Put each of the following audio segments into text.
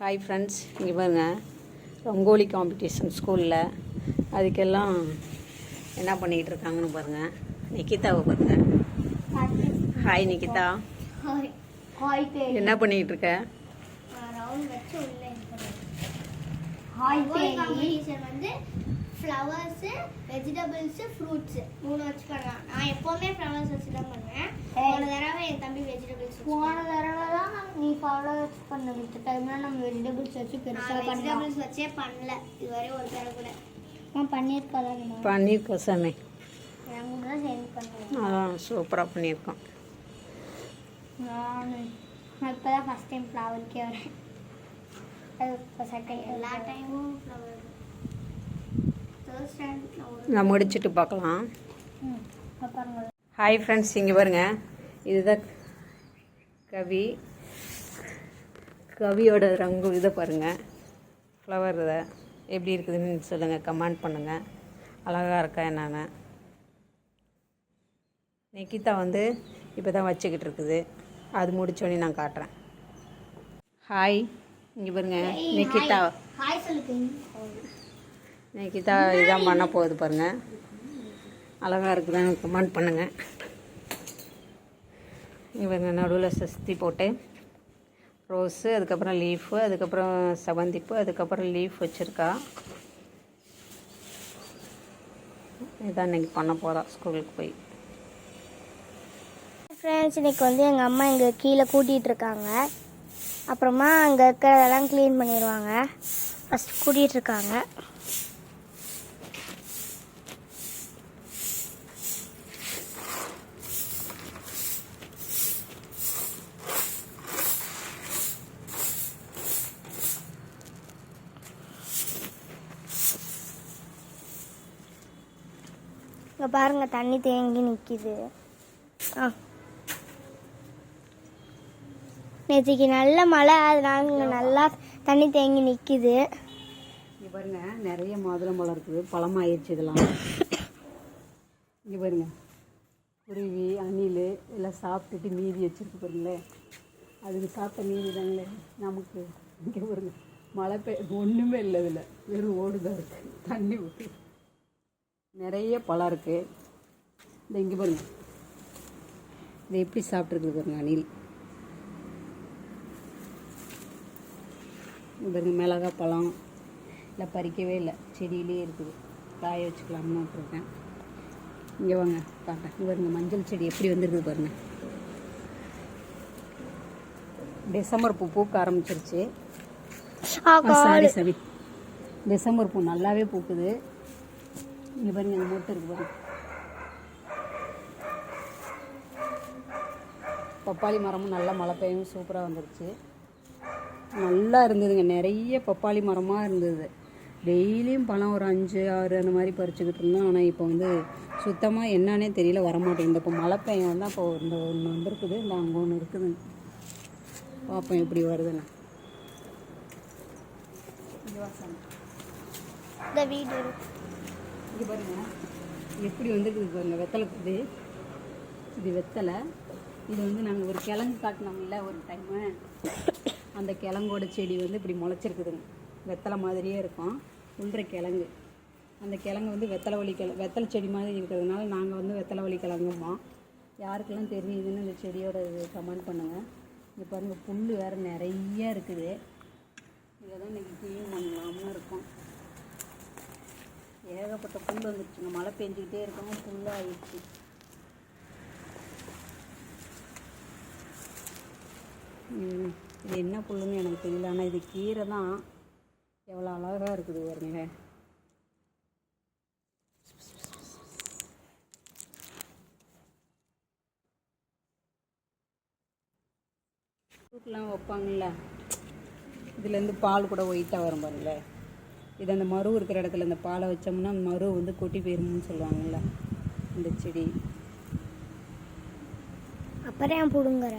Hi friends இங்கே பாருங்க. Rangoli competition ஸ்கூலில் அதுக்கெல்லாம் என்ன பண்ணிகிட்டு இருக்காங்கன்னு பாருங்கள் நிக்கிதாவை பாருங்க. ஹாய் நிக்கிதா. என்ன பண்ணிகிட்டு இருக்க? ஹாய் காம்படிஷன் வந்து ஃப்ளவர்ஸ் வெஜிடபிள்ஸ் ஃப்ரூட்ஸ் மூணு வச்சு பண்ணலாம் நான் எப்பவுமே ஃப்ளவர்ஸ் வச்சு தான் பண்ணுவேன் போன தடவை என் தம்பி வெஜிடபிள்ஸ் போன தடவை தான் நீ ஃபாலோவர்ஸ் பண்ண விட்ட டைம்ல நம்ம வெஜிடபிள்ஸ் வச்சு பெருசாக பண்ணலாம். வெஜிடபிள்ஸ் வச்சே பண்ணல. இதுவரை ஒரு தடவை கூட. நான் பண்ணியிருக்கோம் சாமி. தான் பண்ணுவேன். அதான் சூப்பராக பண்ணியிருக்கோம். நான் இப்போ தான் ஃபஸ்ட் டைம் ஃப்ளவருக்கே வரேன். அது இப்போ செகண்ட் எல்லா டைமும் ஃப்ளவர் நான் முடிச்சுட்டு பார்க்கலாம். ஹாய் ஃப்ரெண்ட்ஸ் இங்கே பாருங்க. இதுதான் கவி. கவியோட ரங்கு இதை பாருங்கள் ஃப்ளவர் இதை எப்படி இருக்குதுன்னு சொல்லுங்கள் கமெண்ட் பண்ணுங்கள் அழகாக இருக்கா என்னன்னு. நிக்கிதா வந்து இப்போ தான் வச்சுக்கிட்டு இருக்குது. அது முடிச்சோடனே நான் காட்டுறேன். ஹாய் இங்கே பாருங்க நிக்கிதா. இன்றைக்கி தான் இதான் பண்ண போகுது பாருங்கள் அழகாக இருக்குதான்னு கமெண்ட் பண்ணுங்கள் இவங்க நடுவில் சஸ்தி போட்டு ரோஸு அதுக்கப்புறம் லீஃபு அதுக்கப்புறம் செவந்திப்பு அதுக்கப்புறம் லீஃப் வச்சுருக்கா. இதான் இன்னைக்கு பண்ண போகிறா ஸ்கூலுக்கு போய். ஃப்ரெண்ட்ஸ் இன்னைக்கு வந்து எங்கள் அம்மா இங்கே கீழே கூட்டிகிட்டு இருக்காங்க. அப்புறமா அங்கே இருக்கிறதெல்லாம் க்ளீன் பண்ணிடுவாங்க ஃபஸ்ட் கூட்டிகிட்டு இருக்காங்க. பாருங்கள் பாருங்க தண்ணி தேங்கி நிற்கிது ஆ. நேற்றுக்கு நல்ல மழை அதனால இங்கே நல்லா தண்ணி தேங்கி நிற்கிது இங்கே பாருங்க நிறைய மாதுளம்பழம் இருக்குது. பழமாயிருச்சு இதெல்லாம். இங்கே பாருங்க. குருவி அணில் எல்லாம் சாப்பிட்டுட்டு மீதி வச்சுருக்கு பாருங்களேன் அதுக்கு சாப்பிட்ட மீதி தாங்களே நமக்கு. இங்கே பாருங்க மழை பெய் ஒன்றுமே இல்லை இதில். வெறும் ஓடுதான் இருக்குது தண்ணி விட்டு நிறைய பழம் இருக்குது இந்த இங்கே பாருங்க. இதை எப்படி சாப்பிட்ருக்குது பாருங்க அணில். பாருங்க மிளகா பழம். இல்லை பறிக்கவே இல்லை. செடியிலே இருக்குது. காய வச்சுக்கலாம்னு விட்ருக்கேன் இங்கே வாங்க பார்க்க இங்க பாருங்க மஞ்சள் செடி எப்படி வந்திருக்குது பாருங்க. டிசம்பர் பூ பூக்க ஆரம்பிச்சிருச்சு. சாரி சாரி டிசம்பர் பூ நல்லாவே பூக்குது. இங்கே பாருங்க இந்த மொட்டு பாருங்க. பப்பாளி மரமும் நல்லா மழை பெய்யும் சூப்பராக வந்துருச்சு. நல்லா இருந்ததுங்க நிறைய பப்பாளி மரமாக இருந்தது. டெய்லியும் பழம் ஒரு அஞ்சு ஆறு அந்த மாதிரி பறிச்சுக்கிட்டு இருந்தோம். ஆனால் இப்போ வந்து சுத்தமாக என்னன்னே தெரியல வரமாட்டேங்குது. இப்போ மழை பெய்யும் தான் இப்போ இந்த ஒன்று வந்திருக்குது இந்த அங்கே ஒன்று இருக்குதுங்க பார்ப்போம் எப்படி வருதுன்னு. இந்த வீடு இங்கே பாருங்கள் எப்படி வந்துருக்குது பாருங்கள் வெத்தலை இது. இது வெத்தலை. இது வந்து நாங்கள் ஒரு கிழங்கு காட்டினோம்ல ஒரு டைமு அந்த கிழங்கோட செடி வந்து இப்படி முளைச்சிருக்குதுங்க. வெத்தலை மாதிரியே இருக்கும். உள்ற கிழங்கு. அந்த கிழங்கு வந்து வெத்தலை வலி கிழ வெத்தலை செடி மாதிரி இருக்கிறதுனால நாங்கள் வந்து வெத்தலை வலி கிழங்குமா. யாருக்கெல்லாம் தெரியுதுன்னு இந்த செடியோட இது கமெண்ட் பண்ணுங்கள் இங்கே பாருங்கள் புல் வேறு நிறைய இருக்குது. இதை தான் இன்றைக்கி க்ளீன் பண்ணலாம்னு இருக்கும். ஏகப்பட்ட புல் வந்துருச்சுங்க மழை பெஞ்சிக்கிட்டே இருக்கவும் புல்லாகிடுச்சு ம், இது என்ன புல்லுன்னு எனக்கு தெரியல. ஆனால் இது கீரை தான். எவ்வளோ அழகாக இருக்குது பாருங்க. வைப்பாங்கல்ல. இதுலேருந்து பால் கூட ஒயிட்டாக வரும் பாருங்களேன். இது அந்த மரு இருக்கிற இடத்துல இந்த பாலை வச்சோம்னா மரு வந்து கொட்டி போயிரும்னு சொல்லுவாங்கல்ல இந்த செடி. அப்புறம் பிடுங்குற?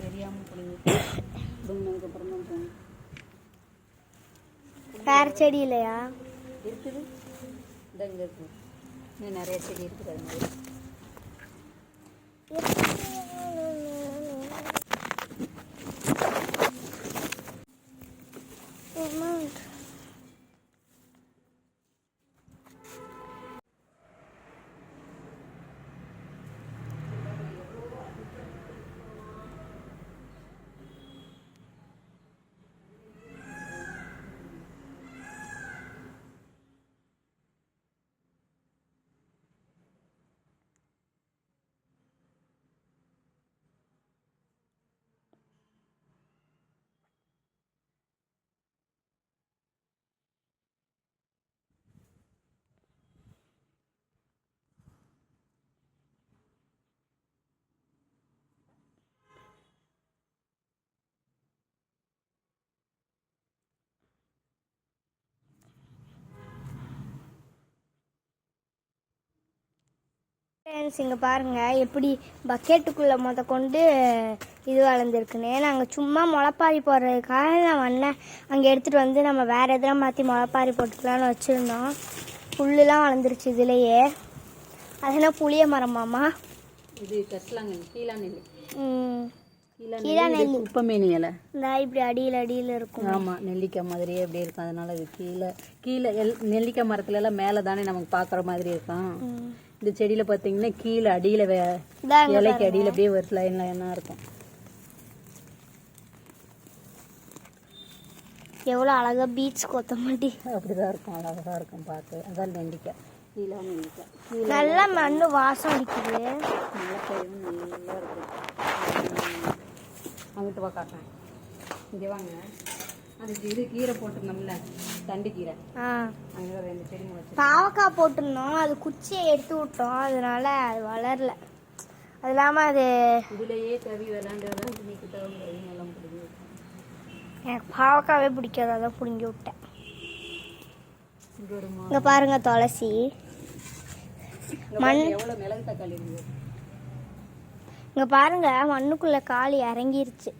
தெரியாமல் பிடிங்க. பிடுங்கினதுக்கப்புறம் தான் வேற செடி இல்லையா? இருக்குது. இந்த இங்கே இருக்குது இன்னும் நிறைய செடி இருக்குது அது மாதிரி. ஃப்ரெண்ட்ஸ் இங்கே பாருங்கள் எப்படி பக்கெட்டுக்குள்ளே முத கொண்டு இது வளர்ந்துருக்குன்னு. நாங்கள் சும்மா முளைப்பாரி போடுறதுக்காக நான் வந்தேன். அங்கே எடுத்துகிட்டு வந்து நம்ம வேறு எதனா மாற்றி முளைப்பாரி போட்டுக்கலாம்னு வச்சுருந்தோம். புல்லுலாம் வளர்ந்துருச்சு இதுலேயே. அது என்ன புளிய மரமாமா இது கசலாங்க கீழா நெல்லி ம். கீழா கீழா நெல்லி குப்பமேனி இலை இந்த இப்படி அடியில் அடியில் இருக்கும். ஆமாம் நெல்லிக்காய் மாதிரியே அப்படியே இருக்கும். அதனால இது கீழே கீழே எல் நெல்லிக்காய் மரத்துல எல்லாம் மேலே தானே நமக்கு பார்க்குற மாதிரி இருக்கும். இந்த செடியில் பார்த்தீங்கன்னா கீழே அடியில் வே இலைக்கு அடியில் அப்படியே ஒரு லைன் லைனாக இருக்கும்? எவ்வளோ அழகாக பீச் கொத்தமல்லி. அப்படிதான் இருக்கும் அழகாக இருக்கும் பார்த்து. அதான் நெல்லிக்காய் கீழே நல்லா மண் வாசம் அடிக்குது. நல்லா இருக்கும். அங்கிட்டு வா காட்டுறேன் இங்கே வாங்க. அதுக்கு இது கீரை போட்டிருந்தோம்ல. தண்டு கீரை. ஆ. அங்கே ஒரு ரெண்டு செடி முளைச்சு பாவக்காய் போட்டிருந்தோம். அது குச்சியை எடுத்து விட்டோம். அதனால அது வளரல. அது இல்லாமல் அது இதுலயே தவி விளாண்டு எல்லாம் எனக்கு பாவக்காவே பிடிக்காது. அதான் பிடுங்கி விட்டேன். இங்க பாருங்க துளசி. மிளகு தக்காளி இருக்கு. இங்கே பாருங்க மண்ணுக்குள்ளே கால் இறங்கிருச்சு.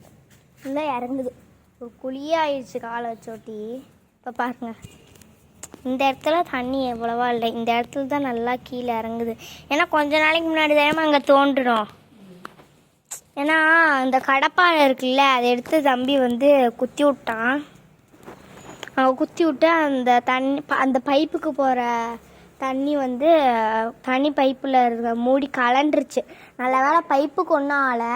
இல்லை இறங்குது. ஒரு குழியாயிடுச்சு காலை வச்சோட்டி இப்போ பாருங்கள் இந்த இடத்துல தண்ணி எவ்வளவா இல்லை. இந்த இடத்துல தான் நல்லா கீழே இறங்குது. ஏன்னா கொஞ்ச நாளைக்கு முன்னாடி தானே அங்கே தோன்றுனோம் ஏன்னா அந்த கடப்பாறை இருக்குல்ல அதை எடுத்து தம்பி வந்து குத்தி விட்டான். அவன் குத்தி விட்டு அந்த தண்ணி அந்த பைப்புக்கு போகிற தண்ணி வந்து தனி பைப்பில் இருக்க மூடி கலண்டுருச்சு. நல்ல வேளை பைப்புக்கு ஒன்றும் ஆகலை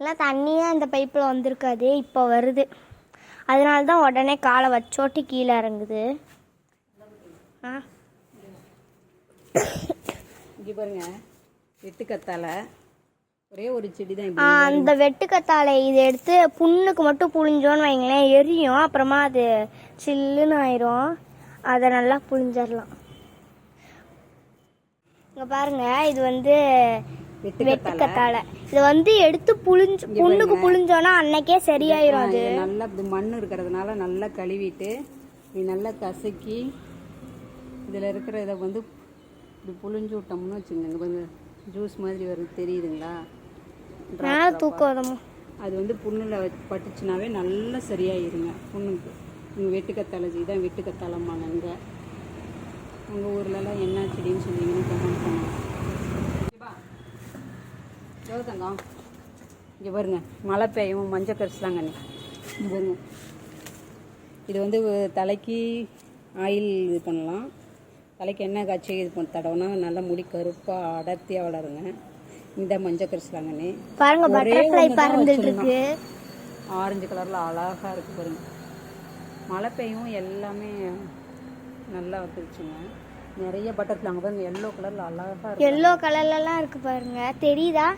இல்லை தண்ணியே அந்த பைப்பில் வந்திருக்காது. இப்போ வருது. அதனால தான் உடனே காலை வச்சோட்டி கீழே இறங்குது. ஆ? இங்க பாருங்க எட்டு கத்தால ஒரே ஒரு செடி தான் அந்த வெட்டுக்கத்தாழை இதை எடுத்து புண்ணுக்கு மட்டும் புழிஞ்சோன்னு வைங்களேன் எரியும். அப்புறமா அது சில்லுன்னு ஆயிரும். அதை நல்லா புழிஞ்சிடலாம் இங்கே பாருங்க இது வந்து வெட்டு கத்தால வெட்டுக்கத்தாழை இதை வந்து எடுத்து புழிஞ்சு புண்ணுக்கு புழிஞ்சோன்னா அன்னைக்கே சரியாயிரும் அது. நல்லா இது மண் இருக்கிறதுனால நல்லா கழுவிட்டு இது நல்லா கசக்கி இதில் இருக்கிற இதை வந்து இப்படி புழிஞ்சு விட்டோம்னு வச்சுக்கோங்க. பாருங்க ஜூஸ் மாதிரி வருது தெரியுதுங்களா? மேலே தூக்கம் அது வந்து புண்ணில் பட்டுச்சுனாவே நல்லா சரியாயிருங்க புண்ணுக்கு. இங்கே வெட்டுக்கத்தாழை இதான் வெட்டுக்கத்தாழம்பாங்க இங்கே. உங்கள் ஊர்லலாம் என்ன செடின்னு சொன்னீங்கன்னு கமெண்ட் பண்ணுங்க. தங்கம்? இங்கே பாருங்க மழை பெய்யும் மஞ்சள் கரிசலாங்க இங்கே பாருங்க. இது வந்து தலைக்கு ஆயில் இது பண்ணலாம். தலைக்கு எண்ணெய் காய்ச்சி இது பண்ண தடவைனா நல்லா முடி கருப்பாக அடர்த்தியாக வளருங்க. இந்த மஞ்சள் பாருங்க பட்டர்ஃப்ளை பறந்துட்டு வச்சிருந்தோம். இருக்கு ஆரஞ்சு கலரில் அழகாக இருக்குது பாருங்க. மழை பெய்யும் எல்லாமே நல்லா வந்துருச்சுங்க. நிறைய பட்டர்ஃப்ளை அங்கே பாருங்க எல்லோ கலரில் அழகாக இருக்கு. எல்லோ கலர்லலாம் இருக்கு பாருங்க. தெரியுதா?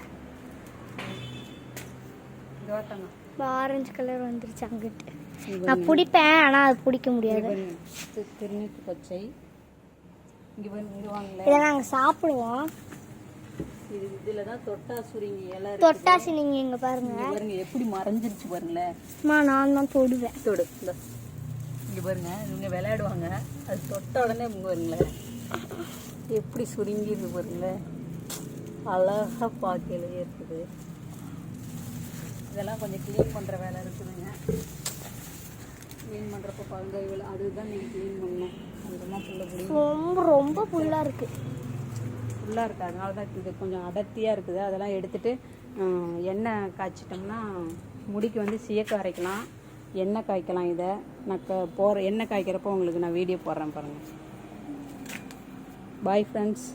ஆரஞ்சு கலர் வந்துருச்சு அங்கிட்டு. நான் பிடிப்பேன் ஆனால் அது பிடிக்க முடியாது. பாருங்க தி- திருநீற்று பச்சை. இதை நாங்கள் சாப்பிடுவோம். இது இதில் தான் தொட்டா சுருங்கி இலை நீங்கள் இங்கே பாருங்க. பாருங்க எப்படி மறைஞ்சிருச்சு பாருங்களேன். அம்மா நான் தான் தொடுவேன். தொடு இங்கே பாருங்க இவங்க விளையாடுவாங்க. அது தொட்ட உடனே இவங்க பாருங்களேன். எப்படி சுருங்கிடுது பாருங்களேன். அழகாக பார்க்கலையே இருக்குது. இதெல்லாம் கொஞ்சம் க்ளீன் பண்ணுற வேலை இருக்குதுங்க. க்ளீன் பண்ணுறப்ப பங்கை அதுதான் நீங்கள் க்ளீன் பண்ணணும். ஃபுல்லாக பிடிக்கும். ரொம்ப ரொம்ப ஃபுல்லாக இருக்கு. ஃபுல்லாக இருக்குது அதனால தான் இது கொஞ்சம் அடர்த்தியாக இருக்குது. அதெல்லாம் எடுத்துட்டு ஆஹ், எண்ணெய் காய்ச்சிட்டோம்னா முடிக்கு வந்து சீயக்காய் அரைக்கலாம். எண்ணெய் காய்க்கலாம் இதை. நான் போகிற எண்ணெய் காய்க்கிறப்போ உங்களுக்கு நான் வீடியோ போடுறேன் பாருங்கள் பாய் ஃப்ரெண்ட்ஸ்